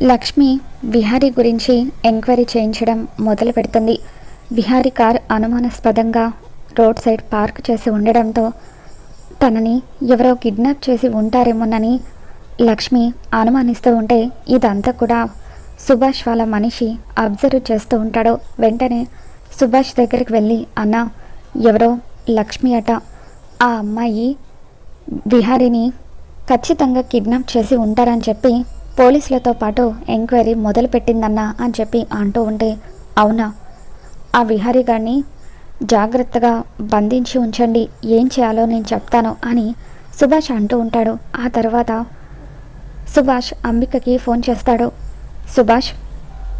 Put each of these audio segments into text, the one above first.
లక్ష్మి విహారీ గురించి ఎంక్వైరీ చేయించడం మొదలు పెడుతుంది. విహారీ కార్ అనుమానాస్పదంగా రోడ్ సైడ్ పార్క్ చేసి ఉండడంతో తనని ఎవరో కిడ్నాప్ చేసి ఉంటారేమోనని లక్ష్మి అనుమానిస్తూ ఉంటే ఇదంతా కూడా సుభాష్ వాళ్ళ మనిషి అబ్జర్వ్ చేస్తూ ఉంటాడు. వెంటనే సుభాష్ దగ్గరికి వెళ్ళి అన్న ఎవరో లక్ష్మి అట. ఆ అమ్మాయి విహారిని ఖచ్చితంగా కిడ్నాప్ చేసి ఉంటారని చెప్పి పోలీసులతో పాటు ఎంక్వైరీ మొదలుపెట్టిందన్నా అని చెప్పి అంటూ ఉంటే అవునా? ఆ విహారీ గారిని జాగ్రత్తగా బంధించి ఉంచండి ఏం చేయాలో నేను చెప్తాను అని సుభాష్ అంటూ ఉంటాడు. ఆ తర్వాత సుభాష్ అంబికకి ఫోన్ చేస్తాడు. సుభాష్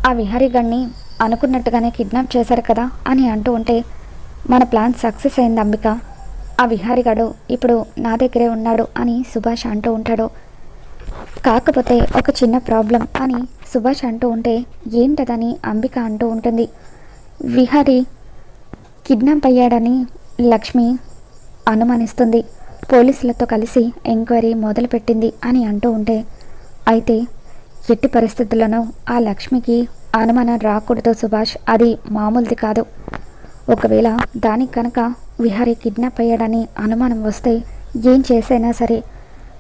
ఆ విహారీ గారిని అనుకున్నట్టుగానే కిడ్నాప్ చేశారు కదా అని అంటూ ఉంటే మన ప్లాన్ సక్సెస్ అయింది అంబిక. ఆ విహారిగాడు ఇప్పుడు నా దగ్గరే ఉన్నాడు అని సుభాష్ అంటూ ఉంటాడు. కాకపోతే ఒక చిన్న ప్రాబ్లం అని సుభాష్ అంటూ ఉంటే ఏంటదని అంబిక అంటూ ఉంటుంది. విహారి కిడ్నాప్ అయ్యాడని లక్ష్మి అనుమానిస్తుంది. పోలీసులతో కలిసి ఎంక్వైరీ మొదలుపెట్టింది అని అంటూ ఉంటే అయితే ఎట్టి పరిస్థితుల్లోనూ ఆ లక్ష్మికి అనుమానం రాకూడదు సుభాష్. అది మామూలుది కాదు. ఒకవేళ దానికి కనుక విహారీ కిడ్నాప్ అయ్యాడని అనుమానం వస్తే ఏం చేసైనా సరే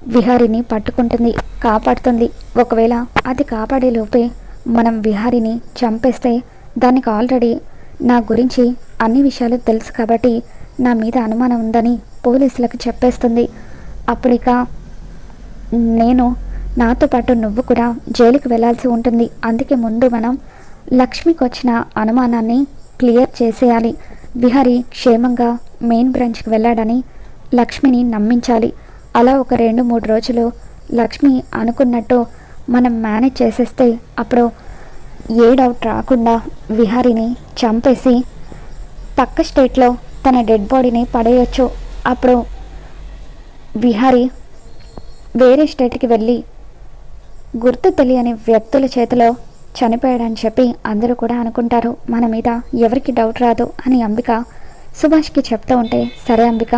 విహారిని పట్టుకుంటుంది కాపాడుతుంది. ఒకవేళ అది కాపాడే లోపే మనం విహారిని చంపేస్తే దానికి ఆల్రెడీ నా గురించి అన్ని విషయాలు తెలుసు కాబట్టి నా మీద అనుమానం ఉందని పోలీసులకు చెప్పేస్తుంది. అప్పుడిక నేను నాతో పాటు నువ్వు కూడా జైలుకి వెళ్ళాల్సి ఉంటుంది. అందుకే ముందు మనం లక్ష్మికి వచ్చిన అనుమానాన్ని క్లియర్ చేసేయాలి. విహరి క్షేమంగా మెయిన్ బ్రాంచ్కి వెళ్ళాడని లక్ష్మిని నమ్మించాలి. అలా ఒక రెండు మూడు రోజులు లక్ష్మి అనుకున్నట్టు మనం మేనేజ్ చేసేస్తే అప్పుడు ఏ డౌట్ రాకుండా విహారిని చంపేసి పక్క స్టేట్లో తన డెడ్ బాడీని పడేయచ్చు. అప్పుడు విహారీ వేరే స్టేట్కి వెళ్ళి గుర్తు తెలియని వ్యక్తుల చేతిలో చనిపోయాడని చెప్పి అందరూ కూడా అనుకుంటారు. మన మీద ఎవరికి డౌట్ రాదు అని అంబిక సుభాష్కి చెప్తూ ఉంటే సరే అంబిక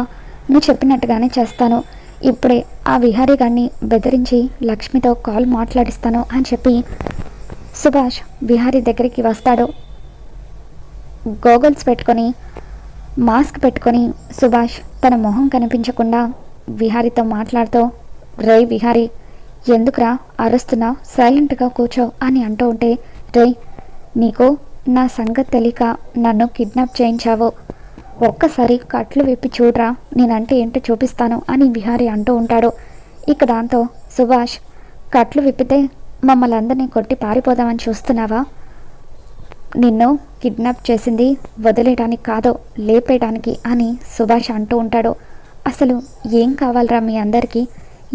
నువ్వు చెప్పినట్టుగానే చేస్తాను. ఇప్పుడే ఆ విహారీ గారిని బెదిరించి లక్ష్మితో కాల్ మాట్లాడిస్తాను అని చెప్పి సుభాష్ విహారీ దగ్గరికి వస్తాడు. గోగల్స్ పెట్టుకొని మాస్క్ పెట్టుకొని సుభాష్ తన మొహం కనిపించకుండా విహారీతో మాట్లాడుతూ రే విహారీ ఎందుకురా అరుస్తున్నా సైలెంట్గా కూర్చో అని అంటూ ఉంటే రే నీకు నా సంగతి తెలియక నన్ను కిడ్నాప్ చేయించావు. ఒక్కసారి కట్లు విప్పి చూడరా నేనంటే ఏంటో చూపిస్తాను అని విహారీ అంటూ ఉంటాడు. ఇక దాంతో సుభాష్ కట్లు విప్పితే మమ్మల్ని అందరినీ కొట్టి పారిపోదామని చూస్తున్నావా? నిన్ను కిడ్నాప్ చేసింది వదిలేయడానికి కాదు లేపేయడానికి అని సుభాష్ అంటూ ఉంటాడు. అసలు ఏం కావాలరా మీ అందరికీ?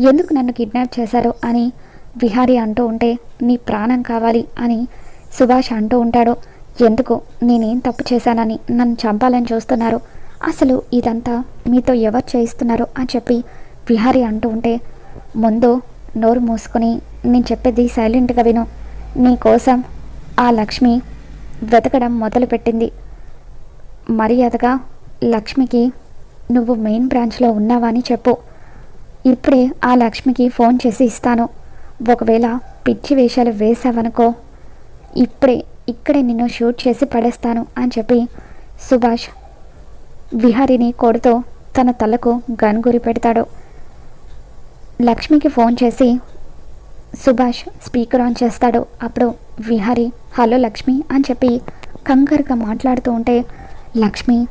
ఎందుకు నన్ను కిడ్నాప్ చేశారు అని విహారీ అంటూ ఉంటే నీ ప్రాణం కావాలి అని సుభాష్ అంటూ ఉంటాడు. ఎందుకు? నేనేం తప్పు చేశానని నన్ను చంపాలని చూస్తున్నారు. అసలు ఇదంతా మీతో ఎవరు చేయిస్తున్నారు అని చెప్పి విహారీ అంటూ ఉంటే ముందు నోరు మూసుకొని నేను చెప్పేది సైలెంట్గా విను. నీ కోసం ఆ లక్ష్మి వెతకడం మొదలుపెట్టింది. మర్యాదగా లక్ష్మికి నువ్వు మెయిన్ బ్రాంచ్లో ఉన్నావని చెప్పు. ఇప్పుడే ఆ లక్ష్మికి ఫోన్ చేసి ఇస్తాను. ఒకవేళ పిచ్చి వేషాలు వేసావనుకో ఇప్పుడే ఇక్కడే నిన్ను షూట్ చేసి పడేస్తాను అని చెప్పి సుభాష్ విహారిని కొడుతూ తన తలకు గన్ గురి పెడతాడు. లక్ష్మికి ఫోన్ చేసి సుభాష్ స్పీకర్ ఆన్ చేస్తాడు. అప్పుడు విహారి హలో లక్ష్మి అని చెప్పి కంగారుగా మాట్లాడుతూ ఉంటే లక్ష్మి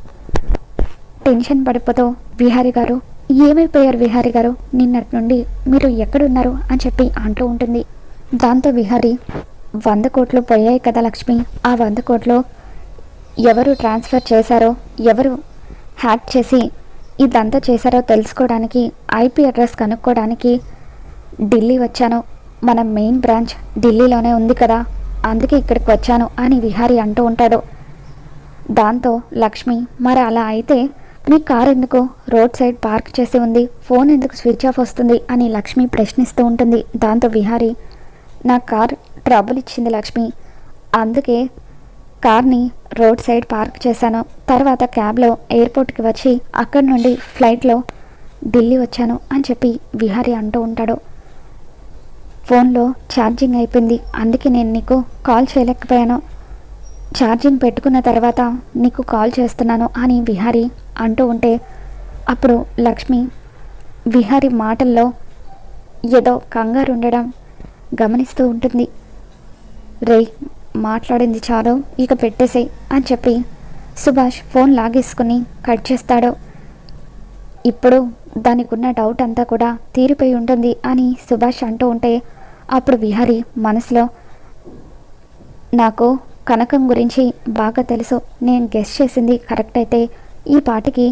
టెన్షన్ పడిపోతూ విహారి గారు ఏమైపోయారు విహారి గారు? నిన్నటి నుండి మీరు ఎక్కడున్నారు? అని చెప్పి అంటూ ఉంటుంది. దాంతో విహారి వంద కోట్లు పోయాయి కదా లక్ష్మి. ఆ వంద కోట్లు ఎవరు ట్రాన్స్ఫర్ చేశారో ఎవరు హ్యాక్ చేసి ఇదంతా చేశారో తెలుసుకోవడానికి ఐపీ అడ్రస్ కనుక్కోవడానికి ఢిల్లీ వచ్చాను. మన మెయిన్ బ్రాంచ్ ఢిల్లీలోనే ఉంది కదా. అందుకే ఇక్కడికి వచ్చాను అని విహారి అంటూ ఉంటాడు. దాంతో లక్ష్మి మరి అలా అయితే మీ కార్ ఎందుకు రోడ్ సైడ్ పార్క్ చేసి ఉంది? ఫోన్ ఎందుకు స్విచ్ ఆఫ్ వస్తుంది? అని లక్ష్మి ప్రశ్నిస్తూ ఉంటుంది. దాంతో విహారీ నా కార్ ట్రబుల్ ఇచ్చింది లక్ష్మి. అందుకే కార్ని రోడ్ సైడ్ పార్క్ చేశాను. తర్వాత క్యాబ్లో ఎయిర్పోర్ట్కి వచ్చి అక్కడి నుండి ఫ్లైట్లో ఢిల్లీ వచ్చాను అని చెప్పి విహారీ అంటూ ఉంటాడు. ఫోన్లో ఛార్జింగ్ అయిపోయింది. అందుకే నేను నీకు కాల్ చేయలేకపోయాను. ఛార్జింగ్ పెట్టుకున్న తర్వాత నీకు కాల్ చేస్తున్నాను అని విహారి అంటూ ఉంటే అప్పుడు లక్ష్మి విహారి మాటల్లో ఏదో కంగారు ఉండడం గమనిస్తూ ఉంటుంది. రే మాట్లాడింది చాలు ఇక పెట్టేసే అని చెప్పి సుభాష్ ఫోన్ లాగేసుకుని కట్ చేస్తాడు. ఇప్పుడు దానికి ఉన్న డౌట్ అంతా కూడా తీరిపోయి ఉంటుంది అని సుభాష్ అంటూ ఉంటే అప్పుడు విహారి మనసులో నాకు కనకం గురించి బాగా తెలుసు. నేను గెస్ట్ చేసింది కరెక్ట్ అయితే ఈ పాటికి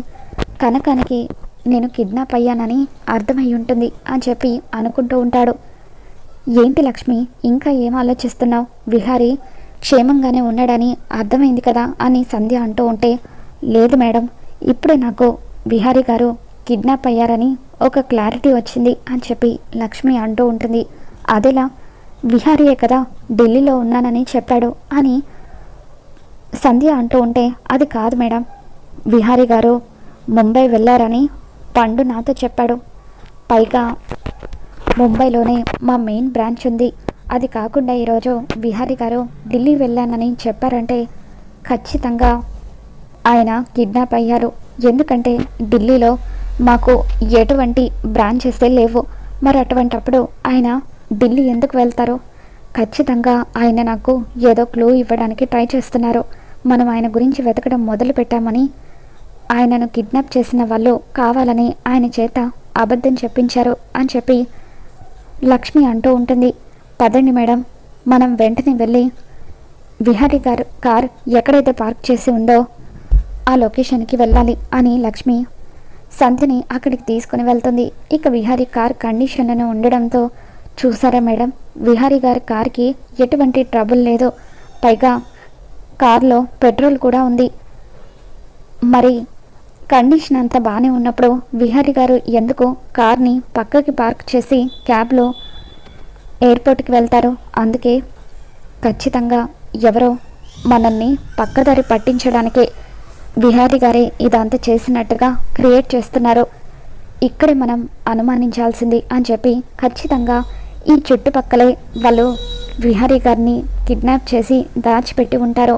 కనకానికి నేను కిడ్నాప్ అయ్యానని అర్థమై ఉంటుంది అని చెప్పి అనుకుంటూ ఉంటాడు. ఏంటి లక్ష్మి? ఇంకా ఏం ఆలోచిస్తున్నావు? విహారీ క్షేమంగానే ఉన్నాడని అర్థమైంది కదా అని సంధ్య అంటూ ఉంటే లేదు మేడం ఇప్పుడే నాకు విహారీ గారు కిడ్నాప్ అయ్యారని ఒక క్లారిటీ వచ్చింది అని చెప్పి లక్ష్మి అంటూ ఉంటుంది. అదేలా విహారీయే కదా ఢిల్లీలో ఉన్నానని చెప్పాడు అని సంధ్య అంటూ ఉంటే అది కాదు మేడం. విహారీ గారు ముంబై వెళ్ళారని పండు నాతో చెప్పాడు. పైగా ముంబైలోనే మా మెయిన్ బ్రాంచ్ ఉంది. అది కాకుండా ఈరోజు బిహారీ గారు ఢిల్లీ వెళ్ళానని చెప్పారంటే ఖచ్చితంగా ఆయన కిడ్నాప్ అయ్యారు. ఎందుకంటే ఢిల్లీలో మాకు ఎటువంటి బ్రాంచెస్ లేవు. మరి అటువంటప్పుడు ఆయన ఢిల్లీ ఎందుకు వెళ్తారు? ఖచ్చితంగా ఆయన నాకు ఏదో క్లూ ఇవ్వడానికి ట్రై చేస్తున్నారు. మనం ఆయన గురించి వెతకడం మొదలు పెట్టామని ఆయనను కిడ్నాప్ చేసిన వాళ్ళు కావాలని ఆయన చేత అబద్ధం చెప్పించారు అని చెప్పి లక్ష్మి అంటూ ఉంటుంది. పదండి మేడం మనం వెంటనే వెళ్ళి విహారీ గారు కార్ ఎక్కడైతే పార్క్ చేసి ఉందో ఆ లొకేషన్కి వెళ్ళాలి అని లక్ష్మి సంధ్యని అక్కడికి తీసుకుని వెళ్తుంది. ఇక విహారీ కార్ కండిషన్లను ఉండడంతో చూసారా మేడం విహారీ గారి కార్కి ఎటువంటి ట్రబుల్ లేదు. పైగా కార్లో పెట్రోల్ కూడా ఉంది. మరి కండిషన్ అంతా బాగానే ఉన్నప్పుడు విహారీ గారు ఎందుకు కార్ని పక్కకి పార్క్ చేసి క్యాబ్లో ఎయిర్పోర్ట్కి వెళ్తారు? అందుకే ఖచ్చితంగా ఎవరో మనల్ని పక్కదారి పట్టించడానికే విహారీ గారే ఇదంతా చేసినట్టుగా క్రియేట్ చేస్తున్నారు. ఇక్కడే మనం అనుమానించాల్సింది అని చెప్పి ఖచ్చితంగా ఈ చుట్టుపక్కలే వాళ్ళు విహారీ గారిని కిడ్నాప్ చేసి దాచిపెట్టి ఉంటారు.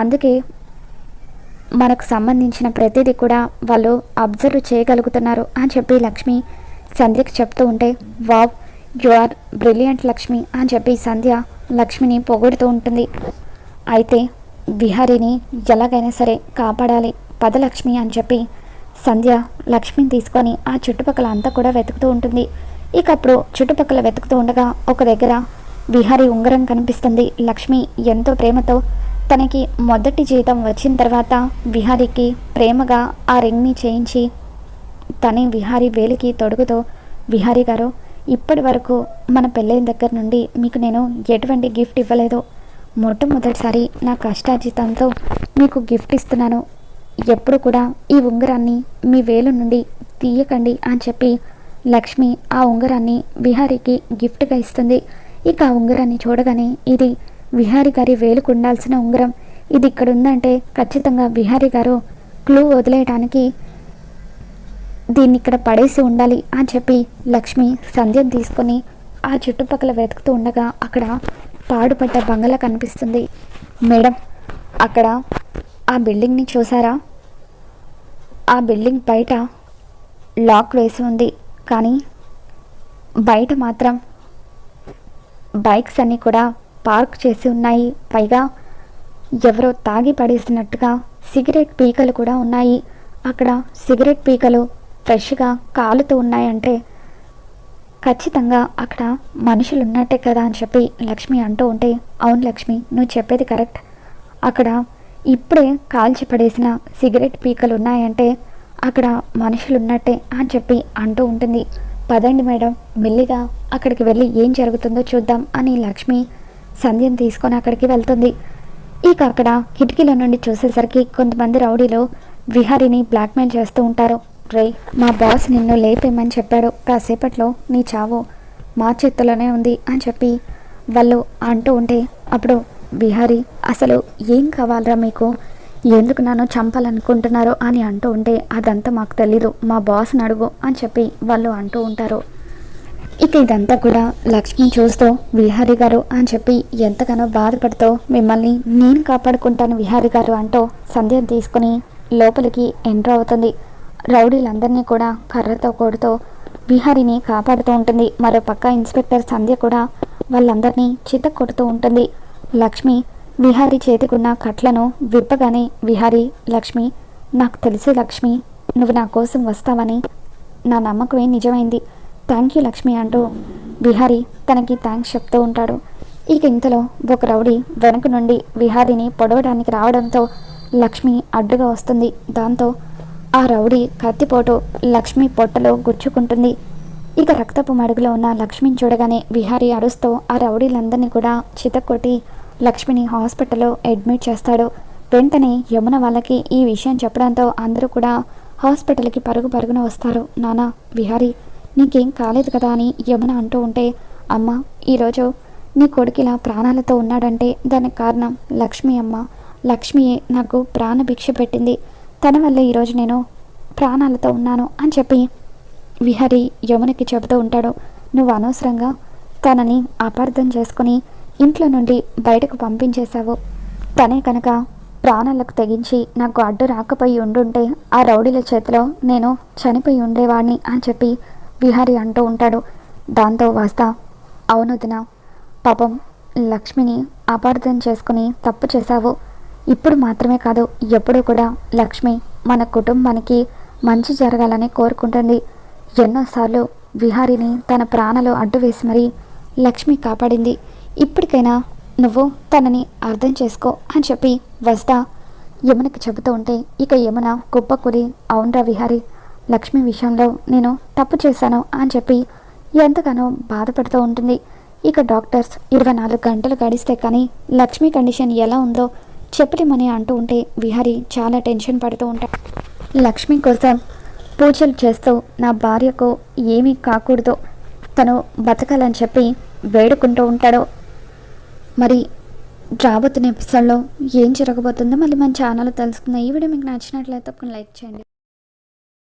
అందుకే మనకు సంబంధించిన ప్రతిదీ కూడా వాళ్ళు అబ్జర్వ్ చేయగలుగుతున్నారు అని చెప్పి లక్ష్మి సంధ్యకి చెప్తూ ఉంటే wow you are brilliant Lakshmi అని చెప్పి సంధ్య లక్ష్మిని పొగుడుతూ ఉంటుంది. అయితే విహారీని ఎలాగైనా సరే కాపాడాలి పదలక్ష్మి అని చెప్పి సంధ్య లక్ష్మిని తీసుకొని ఆ చుట్టుపక్కల అంతా కూడా వెతుకుతూ ఉంటుంది. ఇక అప్పుడు చుట్టుపక్కల వెతుకుతూ ఉండగా ఒక దగ్గర విహారీ ఉంగరం కనిపిస్తుంది. లక్ష్మి ఎంతో ప్రేమతో తనకి మొదటి జీతం వచ్చిన తర్వాత విహారీకి ప్రేమగా ఆ రింగ్ని చేయించి తనే విహారీ వేలికి తొడుగుతో విహారీ గారు ఇప్పటి వరకు మన పెళ్ళైన దగ్గర నుండి మీకు నేను ఎటువంటి గిఫ్ట్ ఇవ్వలేదు. మొట్టమొదటిసారి నా కష్టార్జితంతో మీకు గిఫ్ట్ ఇస్తున్నాను. ఎప్పుడు కూడా ఈ ఉంగరాన్ని మీ వేలు నుండి తీయకండి అని చెప్పి లక్ష్మి ఆ ఉంగరాన్ని విహారీకి గిఫ్ట్గా ఇస్తుంది. ఇక ఆ ఉంగరాన్ని చూడగానే ఇది విహారీ గారి వేలుకు ఉండాల్సిన ఉంగరం. ఇది ఇక్కడ ఉందంటే ఖచ్చితంగా విహారి గారు క్లూ వదిలేయడానికి దీన్ని ఇక్కడ పడేసి ఉండాలి అని చెప్పి లక్ష్మి సంధ్యం తీసుకొని ఆ చుట్టుపక్కల వెతుకుతూ ఉండగా అక్కడ పాడుపడ్డ బంగళ కనిపిస్తుంది. మేడం అక్కడ ఆ బిల్డింగ్ని చూసారా? ఆ బిల్డింగ్ బయట లాక్ వేసి ఉంది. కానీ బయట మాత్రం బైక్స్ అన్నీ కూడా పార్క్ చేసి ఉన్నాయి. పైగా ఎవరో తాగి పడేసినట్టుగా సిగరెట్ పీకలు కూడా ఉన్నాయి. అక్కడ సిగరెట్ పీకలు ఫ్రెష్గా కాలుతూ ఉన్నాయంటే ఖచ్చితంగా అక్కడ మనుషులు ఉన్నట్టే కదా అని చెప్పి లక్ష్మి అంటూ ఉంటే అవును లక్ష్మి నువ్వు చెప్పేది కరెక్ట్. అక్కడ ఇప్పుడే కాల్చి పడేసిన సిగరెట్ పీకలు ఉన్నాయంటే అక్కడ మనుషులు ఉన్నట్టే అని చెప్పి అంటూ ఉంటుంది. పదండి మేడం మెల్లిగా అక్కడికి వెళ్ళి ఏం జరుగుతుందో చూద్దాం అని లక్ష్మి సంధ్యను తీసుకొని అక్కడికి వెళ్తుంది. ఇక అక్కడ కిటికీల నుండి చూసేసరికి కొంతమంది రౌడీలు విహారీని బ్లాక్మెయిల్ చేస్తూ ఉంటారు. రే మా బాస్ నిన్ను లేపేమని చెప్పాడు. కాసేపట్లో నీ చావు మా చేతిలోనే ఉంది అని చెప్పి వాళ్ళు అంటూ ఉంటే అప్పుడు విహారీ అసలు ఏం కావాలరా మీకు? ఎందుకు నన్ను చంపాలనుకుంటున్నారో? అని అంటూ ఉంటే అదంతా మాకు తెలీదు. మా బాస్ని అడుగు అని చెప్పి వాళ్ళు అంటూ ఉంటారు. ఇక ఇదంతా కూడా లక్ష్మి చూస్తూ విహారి గారు అని చెప్పి ఎంతగానో బాధపడుతూ మిమ్మల్ని నేను కాపాడుకుంటాను విహారి గారు అంటూ సంధ్య తీసుకుని లోపలికి ఎంటర్ అవుతుంది. రౌడీలందరినీ కూడా కర్రతో కొడుతూ విహారిని కాపాడుతూ ఉంటుంది. మరో పక్క ఇన్స్పెక్టర్ సంధ్య కూడా వాళ్ళందరినీ చిత్త కొడుతూ ఉంటుంది. లక్ష్మి విహారి చేతికున్న కట్లను విప్పగానే విహారి లక్ష్మి నాకు తెలుసు లక్ష్మి నువ్వు నా కోసం వస్తావని నా నమ్మకమే నిజమైంది. థ్యాంక్ యూ లక్ష్మి అంటూ విహారి తనకి థ్యాంక్స్ చెప్తూ ఉంటాడు. ఇక ఇంతలో ఒక రౌడీ వెనక నుండి విహారిని పొడవడానికి రావడంతో లక్ష్మి అడ్డుగా వస్తుంది. దాంతో ఆ రౌడీ కత్తిపోటు లక్ష్మి పొట్టలో గుచ్చుకుంటుంది. ఇక రక్తపు మడుగులో ఉన్న లక్ష్మిని చూడగానే విహారీ అరుస్తూ ఆ రౌడీలందరినీ కూడా చితక్కొట్టి లక్ష్మిని హాస్పిటల్లో అడ్మిట్ చేస్తాడు. వెంటనే యమున వాళ్ళకి ఈ విషయం చెప్పడంతో అందరూ కూడా హాస్పిటల్కి పరుగు పరుగున వస్తారు. నానా విహారీ నీకేం కాలేదు కదా అని యమున అంటూ ఉంటే అమ్మ ఈరోజు నీ కొడుకు ఇలా ప్రాణాలతో ఉన్నాడంటే దానికి కారణం లక్ష్మి అమ్మ. లక్ష్మియే నాకు ప్రాణ భిక్ష పెట్టింది. తన వల్ల ఈరోజు నేను ప్రాణాలతో ఉన్నాను అని చెప్పి విహరి యమునకి చెబుతూ ఉంటాడు. నువ్వు అనవసరంగా తనని అపార్థం చేసుకుని ఇంట్లో నుండి బయటకు పంపించేశావు. తనే కనుక ప్రాణాలకు తెగించి నాకు అడ్డు రాకపోయి ఉండుంటే ఆ రౌడీల చేతిలో నేను చనిపోయి ఉండేవాడిని అని చెప్పి విహారి అంటూ ఉంటాడు. దాంతో వస్తా అవును దిన పాపం లక్ష్మిని అపార్థం చేసుకుని తప్పు చేశావు. ఇప్పుడు మాత్రమే కాదు ఎప్పుడూ కూడా లక్ష్మి మన కుటుంబానికి మంచి జరగాలని కోరుకుంటుంది. ఎన్నోసార్లు విహారిని తన ప్రాణాలు అడ్డు వేసి మరీ లక్ష్మి కాపాడింది. ఇప్పటికైనా నువ్వు తనని అర్థం చేసుకో అని చెప్పి వస్తా యమునకి చెబుతూ ఉంటే ఇక యమున కుప్పకూలి అవునరా విహారి? లక్ష్మి విషయంలో నేను తప్పు చేశాను అని చెప్పి ఎంతగానో బాధపడుతూ ఉంటుంది. ఇక డాక్టర్స్ ఇరవై నాలుగు గంటలు గడిస్తే కానీ లక్ష్మి కండిషన్ ఎలా ఉందో చెప్పటమని అంటూ ఉంటే విహారి చాలా టెన్షన్ పడుతూ ఉంటాడు లక్ష్మి కోసం పూజలు చేస్తూ నా భార్యకు ఏమీ కాకూడదు. తను బతకాలని చెప్పి వేడుకుంటూ ఉంటాడు. మరి రాబోతున్న ఎపిసోడ్లో ఏం జరగబోతుందో మళ్ళీ మన ఛానల్ తెలుసుకుందాం. ఈ వీడియో మీకు నచ్చినట్లయితే ఒక లైక్ చేయండి.